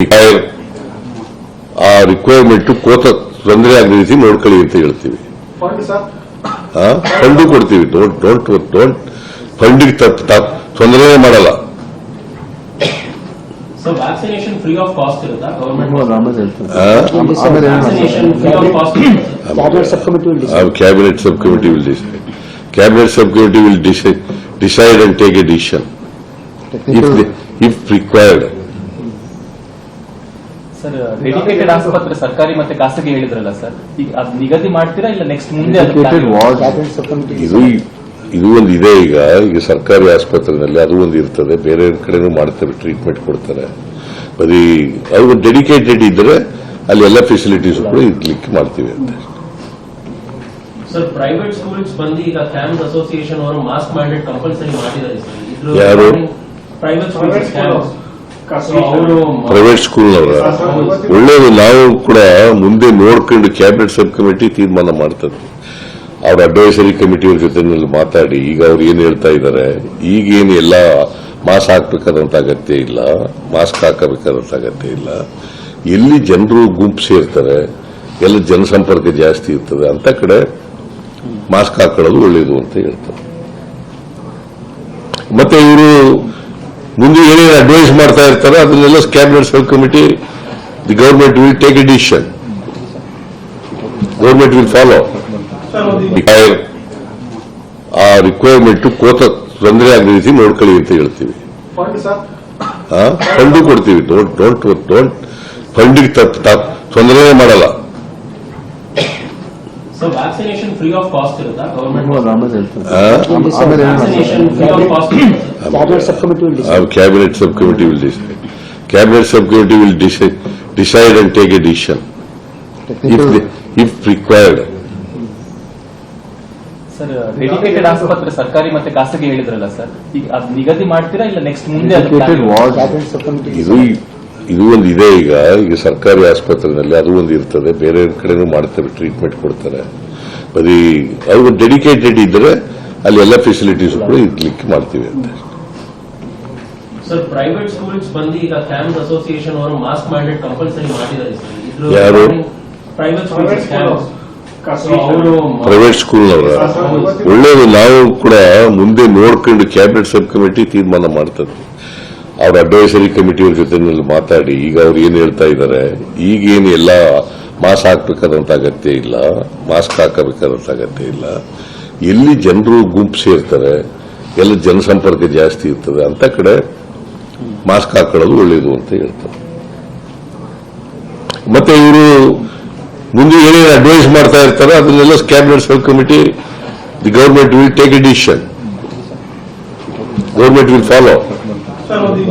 Require ಆ requirement ಕೋತ ತೊಂದರೆ ಆಗದ ರೀತಿ ನೋಡ್ಕೊಳ್ಳಿ ಅಂತ ಹೇಳ್ತೀವಿ. ಫಂಡ್ ಸರ್ ಫಂಡು ಕೊಡ್ತೀವಿ. ಡೋಂಟ್ ಡೋಂಟ್ ಡೋಂಟ್ ಫಂಡಿಗೆ ತಪ್ಪು ತಪ್ಪು ತೊಂದರೆ ಮಾಡಲ್ಲ. So vaccination free of cost ಇರುತ್ತಾ? ಗವರ್ಮೆಂಟ್ ರಾಮಸ್ ಹೇಳ್ತಾರೆ ಆ? Vaccination free of cost cabinet sub sir dedicated ಆಸ್ಪತ್ರೆ ಸರ್ಕಾರಿ ಮತ್ತೆ ಖಾಸಗಿ ಹೇಳಿದ್ರಲ್ಲ ಸರ್? ಈಗ ಅದು ನಿಗದಿ ಮಾಡ್ತೀರಾ ಇಲ್ಲ ನೆಕ್ಸ್ಟ್ ಮುಂದೆ ಅದು plan ಸಬ್ ಇದು ಇದು ಒಂದು ಇದೆ ಈಗ. ಈಗ ಸರ್ಕಾರಿ ಆಸ್ಪತ್ರೆಯಲ್ಲಿ ಅದು ಒಂದು ಇರ್ತದೆ. ಬೇರೆ ಕಡೆನೂ ಮಾಡ್ತಾರೆ ಟ್ರೀಟ್ಮೆಂಟ್ ಕೊಡ್ತಾರೆ. ಬರೀ ಅದು ಡೆಡಿಕೇಟೆಡ್ ಇದ್ರೆ ಅಲ್ಲಿ ಎಲ್ಲ ಫೆಸಿಲಿಟೀಸ್ ಕೂಡ ಇರ್ಲಿಕ್ಕೆ ಮಾಡ್ತೀವಿ ಅಂತ. ಸರ್ ಪ್ರೈವೇಟ್ ಸ್ಕೂಲ್ಸ್ ಬಂದು ಈಗ ಕ್ಯಾಂಪ್ ಅಸೋಸಿಯೇಷನ್ ಅವರು ಮಾಸ್ಕ್ ಮ್ಯಾಂಡೇಟ್ ಕಂಪಲ್ಸರಿ ಮಾಡಿದ್ದಾರೆ ಸರ್ ಯಾರು? ಪ್ರೈವೇಟ್ ಅವರು ಪ್ರೈವೇಟ್ ಸ್ಕೂಲ್ನವರ ಒಳ್ಳೇದು ನಾವು ಕೂಡ ಮುಂದೆ ನೋಡ್ಕೊಂಡು ಕ್ಯಾಬಿನೆಟ್ ಸಬ್ ಕಮಿಟಿ ತೀರ್ಮಾನ ಮಾಡ್ತದೆ. ಅವ್ರ ಅಡ್ವೈಸರಿ ಕಮಿಟಿಯವ್ರ ಜೊತೆ ಮಾತಾಡಿ, ಈಗ ಅವ್ರು ಏನು ಹೇಳ್ತಾ ಇದ್ದಾರೆ ಈಗೇನು ಎಲ್ಲ ಮಾಸ್ಕ್ ಹಾಕ್ಬೇಕಾದಂತ ಅಗತ್ಯ ಇಲ್ಲ ಮಾಸ್ಕ್ ಹಾಕಬೇಕಾದಂತ ಅಗತ್ಯ ಇಲ್ಲ. ಎಲ್ಲಿ ಜನರು ಗುಂಪು ಸೇರ್ತಾರೆ, ಎಲ್ಲ ಜನಸಂಪರ್ಕ ಜಾಸ್ತಿ ಇರ್ತದೆ, ಅಂತ ಕಡೆ ಮಾಸ್ಕ್ ಹಾಕೊಳ್ಳೋದು ಒಳ್ಳೇದು ಅಂತ ಹೇಳ್ತಾರೆ. ಮತ್ತೆ ಇವರು ಮುಂದೆ ಏನೇನು ಅಡ್ವೈಸ್ ಮಾಡ್ತಾ ಇರ್ತಾರೆ ಅದನ್ನೆಲ್ಲ cabinet sub committee the government will take a decision government will follow ಆ ರಿಕ್ವೈರ್ಮೆಂಟ್ ಕೋತ ತೊಂದರೆ ಆಗದ ರೀತಿ ನೋಡ್ಕೊಳ್ಳಿ ಅಂತ ಹೇಳ್ತೀವಿ. ಫಂಡ್ ಕೊಡ್ತೀವಿ. ಡೋಂಟ್ ಡೋಂಟ್ ಡೋಂಟ್ ಫಂಡಿಗೆ ತೊಂದರೆ ಮಾಡಲ್ಲ. So vaccination free of cost ಇರುತ್ತಾ? ಗವರ್ಮೆಂಟ್? ಆಮೇಲೆ ಏನ್ vaccination free of cost cabinet sub committee will Our cabinet subcommittee will decide. Cabinet subcommittee will decide, decide and take a decision. If, Technical, they- if required. Sir dedicated ಆಸ್ಪತ್ರೆ ಸರ್ಕಾರಿ ಮತ್ತೆ ಖಾಸಗಿ ಹೇಳಿದ್ರಲ್ಲ sir ಈಗ ಅದು ನಿಗದಿ ಮಾಡ್ತೀರಾ ಇಲ್ಲ ನೆಕ್ಸ್ಟ್ ಮುಂದೆ ಅದು dedicated ward. Cabinet sub committee ಇದು ಇದು ಒಂದು ಇದೆ ಈಗ. ಈಗ ಸರ್ಕಾರಿ ಆಸ್ಪತ್ರೆಯಲ್ಲಿ ಅದು ಒಂದು ಇರ್ತದೆ. ಬೇರೆ ಕಡೆನೂ ಮಾಡ್ತಾರೆ ಟ್ರೀಟ್ಮೆಂಟ್ ಕೊಡ್ತಾರೆ. ಬರೀ ಅದು ಡೆಡಿಕೇಟೆಡ್ ಇದ್ರೆ ಅಲ್ಲಿ ಎಲ್ಲ ಫೆಸಿಲಿಟೀಸ್ ಕೂಡ ಇರ್ಲಿಕ್ಕೆ ಮಾಡ್ತೀವಿ ಅಂತ. ಸರ್ ಪ್ರೈವೇಟ್ ಸ್ಕೂಲ್ಸ್ ಬಂದು ಈಗ ಕ್ಯಾಂಪ್ ಅಸೋಸಿಯೇಷನ್ ಅವರು ಮಾಸ್ಕ್ ಮ್ಯಾಂಡೇಟ್ ಕಂಪಲ್ಸರಿ ಮಾಡಿದ್ದಾರೆ ಸರ್ ಯಾರು? ಪ್ರೈವೇಟ್ ಸ್ಕೂಲ್ಸ್ ಪ್ರೈವೇಟ್ ಸ್ಕೂಲ್ನವರ ಒಳ್ಳೇದು ನಾವು ಕೂಡ ಮುಂದೆ ನೋಡ್ಕೊಂಡು ಕ್ಯಾಬಿನೆಟ್ ಸಬ್ ಕಮಿಟಿ ತೀರ್ಮಾನ ಮಾಡ್ತದೆ. ಅವ್ರ ಅಡ್ವೈಸರಿ ಕಮಿಟಿಯವ್ರ ಜೊತೆ ಮಾತಾಡಿ, ಈಗ ಅವ್ರು ಏನ್ ಹೇಳ್ತಾ ಇದ್ದಾರೆ ಈಗೇನು ಎಲ್ಲ ಮಾಸ್ಕ್ ಹಾಕ್ಬೇಕಾದಂತ ಅಗತ್ಯ ಇಲ್ಲ ಮಾಸ್ಕ್ ಹಾಕಬೇಕಾದಂತ ಅಗತ್ಯ ಇಲ್ಲ. ಎಲ್ಲಿ ಜನರು ಗುಂಪು ಸೇರ್ತಾರೆ, ಎಲ್ಲ ಜನಸಂಪರ್ಕ ಜಾಸ್ತಿ ಇರ್ತದೆ, ಅಂತ ಕಡೆ ಮಾಸ್ಕ್ ಹಾಕೊಳ್ಳೋದು ಒಳ್ಳೇದು ಅಂತ ಹೇಳ್ತಾರೆ. ಮತ್ತೆ ಇವರು ಮುಂದೆ ಏನೇನು ಅಡ್ವೈಸ್ ಮಾಡ್ತಾ ಇರ್ತಾರೆ, ಅದನ್ನೆಲ್ಲ cabinet sub committee the government will take a decision government will follow Spero di